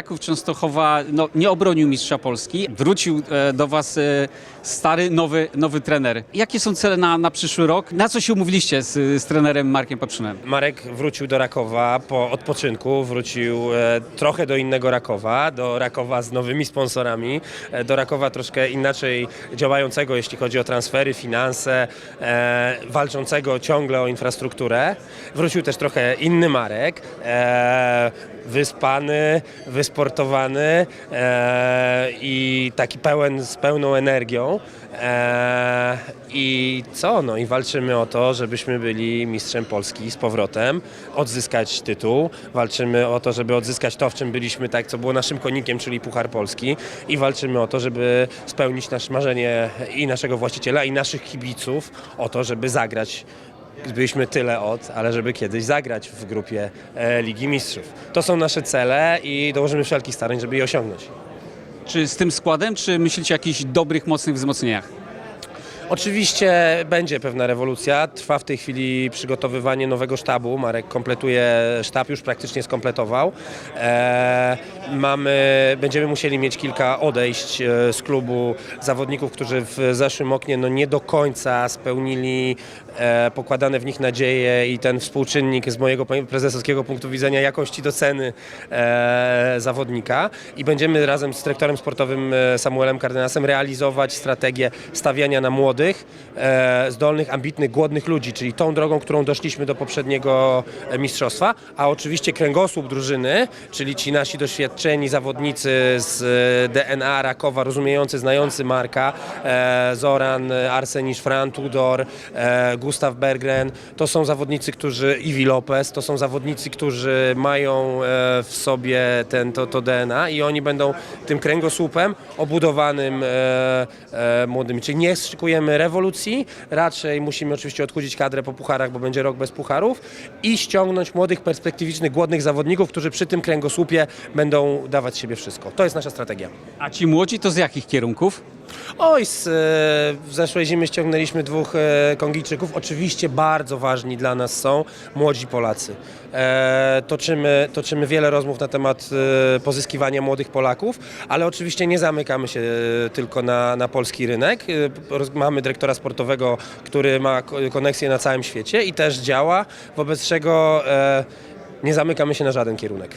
Raków Częstochowa no, nie obronił mistrza Polski. Wrócił e, do Was e, stary, nowy, nowy trener. Jakie są cele na, na przyszły rok? Na co się umówiliście z, z trenerem Markiem Paprzynem? Marek wrócił do Rakowa po odpoczynku, wrócił e, trochę do innego Rakowa, do Rakowa z nowymi sponsorami, e, do Rakowa troszkę inaczej działającego, jeśli chodzi o transfery, finanse, e, walczącego ciągle o infrastrukturę. Wrócił też trochę inny Marek, e, wyspany, wysportowany e, i taki pełen, z pełną energią. E, I co? No i walczymy o to, żebyśmy byli mistrzem Polski z powrotem, odzyskać tytuł. Walczymy o to, żeby odzyskać to, w czym byliśmy, tak, co było naszym konikiem, czyli Puchar Polski. I walczymy o to, żeby spełnić nasze marzenie i naszego właściciela, i naszych kibiców o to, żeby zagrać byliśmy tyle od, ale żeby kiedyś zagrać w grupie e, Ligi Mistrzów. To są nasze cele i dołożymy wszelkich starań, żeby je osiągnąć. Czy z tym składem, czy myślicie o jakichś dobrych, mocnych wzmocnieniach? Oczywiście będzie pewna rewolucja. Trwa w tej chwili przygotowywanie nowego sztabu. Marek kompletuje sztab, już praktycznie skompletował. E, mamy, będziemy musieli mieć kilka odejść e, z klubu zawodników, którzy w zeszłym oknie no, nie do końca spełnili e, pokładane w nich nadzieje i ten współczynnik z mojego prezesowskiego punktu widzenia jakości do ceny zawodnika. I będziemy razem z dyrektorem sportowym Samuelem Kardynasem realizować strategię stawiania na młodych, e, zdolnych, ambitnych, głodnych ludzi, czyli tą drogą, którą doszliśmy do poprzedniego e, mistrzostwa, a oczywiście kręgosłup drużyny, czyli ci nasi doświadczeni zawodnicy z e, DNA Rakowa, rozumiejący, znający Marka, Zoran, Arsenisz Fran, Tudor, Gustav Berggren, to są zawodnicy, którzy, Iwi Lopez, to są zawodnicy, którzy mają w sobie ten, to, to DNA i oni będą tym kręgosłupem obudowanym młodymi. Czyli nie szykujemy rewolucji, raczej musimy oczywiście odchudzić kadrę po pucharach, bo będzie rok bez pucharów i ściągnąć młodych, perspektywicznych, głodnych zawodników, którzy przy tym kręgosłupie będą dawać siebie wszystko. To jest nasza strategia. A ci młodzi to z jakich kierunków? Oj, z, e, w zeszłej zimy ściągnęliśmy dwóch e, Kongijczyków. Oczywiście bardzo ważni dla nas są młodzi Polacy. E, toczymy, toczymy wiele rozmów na temat e, pozyskiwania młodych Polaków, ale oczywiście nie zamykamy się e, tylko na, na polski rynek. E, roz- mamy dyrektora sportowego, który ma ko- koneksję na całym świecie i też działa, wobec czego e, nie zamykamy się na żaden kierunek.